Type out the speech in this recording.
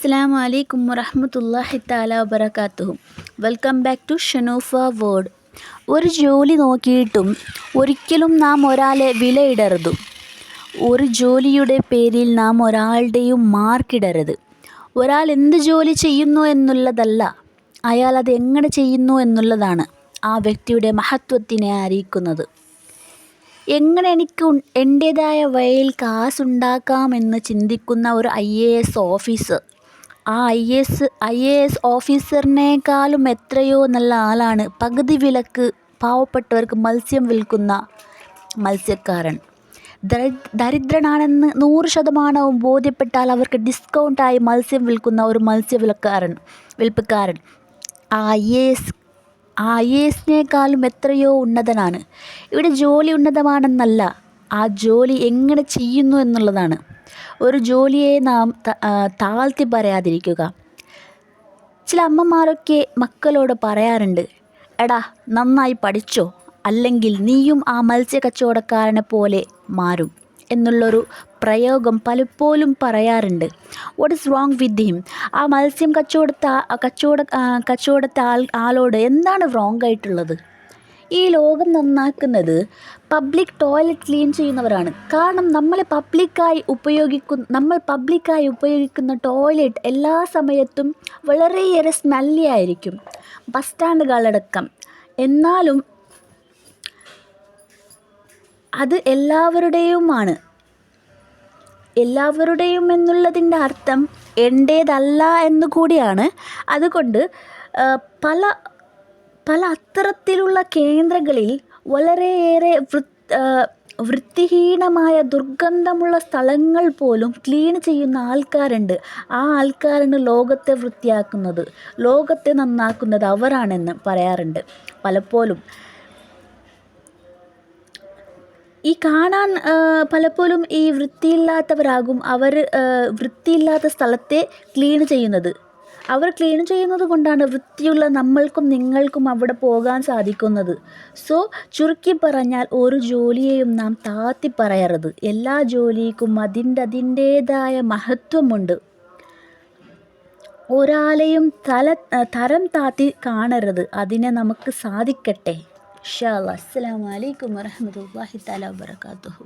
അസ്സാം വലൈക്കും വറഹമത്തല്ലാഹി താല വബർക്കാത്തുഹു welcome back to Shanoofa world ഒരു ജോലി നോക്കിയിട്ടും ഒരിക്കലും നാം ഒരാളെ വിലയിടരുത്. ഒരു ജോലിയുടെ പേരിൽ നാം ഒരാളുടെയും മാർക്കിടരുത് ഒരാൾ എന്ത് ജോലി ചെയ്യുന്നു എന്നുള്ളതല്ല അയാൾ അത് എങ്ങനെ ചെയ്യുന്നു എന്നുള്ളതാണ് ആ വ്യക്തിയുടെ മഹത്വത്തിനെ അറിയിക്കുന്നത്. എങ്ങനെ എനിക്ക് എന്റേതായ വഴിയിൽ കാശുണ്ടാക്കാമെന്ന് ചിന്തിക്കുന്ന ഒരു ഐ എ എസ് ഓഫീസർ ആ I S I A S ഓഫീസറിനേക്കാളും എത്രയോ നല്ല ആളാണ്. പകുതി വിലക്ക് പാവപ്പെട്ടവർക്ക് മത്സ്യം വിൽക്കുന്ന മത്സ്യക്കാരൻ. ദരി- ദരിദ്രനാണെന്ന് നൂറ് ശതമാനവും ബോധ്യപ്പെട്ടാൽ അവർക്ക് ഡിസ്കൗണ്ടായി മത്സ്യം വിൽക്കുന്ന ഒരു മത്സ്യ വിലക്കാരൻ വിൽപ്പക്കാരൻ ആ ഐ എ എസ് ആ ഐ എ എസിനേക്കാളും എത്രയോ ഉന്നതനാണ്. ഇവിടെ ജോലി ഉന്നതമാണെന്നല്ല ആ ജോലി എങ്ങനെ ചെയ്യുന്നു എന്നുള്ളതാണ്. ഒരു ജോലിയെ നാം താഴ്ത്തി പറയാതിരിക്കുക. ചില അമ്മമാരൊക്കെ മക്കളോട് പറയാറുണ്ട് എടാ നന്നായി പഠിച്ചോ അല്ലെങ്കിൽ നീയും ആ മത്സ്യ കച്ചവടക്കാരനെ പോലെ മാറും എന്നുള്ളൊരു പ്രയോഗം പലപ്പോഴും പറയാറുണ്ട്. What is wrong with him ആ മത്സ്യം കച്ചവടത്തെ കച്ചവട കച്ചവടത്തെ ആൾ ആളോട് എന്താണ് റോങ് ആയിട്ടുള്ളത്? ഈ ലോകം നന്നാക്കുന്നത് പബ്ലിക് ടോയ്ലറ്റ് ക്ലീൻ ചെയ്യുന്നവരാണ്. കാരണം നമ്മൾ പബ്ലിക്കായി ഉപയോഗിക്കുന്ന നമ്മൾ പബ്ലിക്കായി ഉപയോഗിക്കുന്ന ടോയ്ലറ്റ് എല്ലാ സമയത്തും വളരെയേറെ സ്മെല്ലി ആയിരിക്കും. ബസ് സ്റ്റാൻഡുകളടക്കം എന്നാലും അത് എല്ലാവരുടെയുമാണ്. എല്ലാവരുടെയും എന്നുള്ളതിന്റെ അർത്ഥം എന്റേതല്ല എന്നുകൂടിയാണ് അതുകൊണ്ട് പല പല അത്തരത്തിലുള്ള കേന്ദ്രങ്ങളിൽ വളരെയേറെ വൃത്തിഹീനമായ ദുർഗന്ധമുള്ള സ്ഥലങ്ങൾ പോലും ക്ലീൻ ചെയ്യുന്ന ആൾക്കാരുണ്ട്. ആ ആൾക്കാരാണ് ലോകത്തെ വൃത്തിയാക്കുന്നത്. ലോകത്തെ നന്നാക്കുന്നത് അവരാണെന്ന് പറയാറുണ്ട്. പലപ്പോഴും ഈ കാണാൻ പലപ്പോഴും ഈ വൃത്തിയില്ലാത്തവരാകും അവർ വൃത്തിയില്ലാത്ത സ്ഥലത്തെ ക്ലീൻ ചെയ്യുന്നത്. അവർ ക്ലീൻ ചെയ്യുന്നത് കൊണ്ടാണ് വൃത്തിയുള്ള നമ്മൾക്കും നിങ്ങൾക്കും അവിടെ പോകാൻ സാധിക്കുന്നത്. സോ ചുരുക്കി പറഞ്ഞാൽ ഒരു ജോലിയെയും നാം താത്തി പറയരുത്. എല്ലാ ജോലിക്കും അതിന്റെ അതിന്റേതായ മഹത്വമുണ്ട്. ഒരാളെയും തല തരം താത്തി കാണരുത്. അതിനെ നമുക്ക് സാധിക്കട്ടെ. ഷാ അസ്സാം അലൈക്കും വറഹ്മത്തുള്ളാഹി തആല വബറകാതുഹു.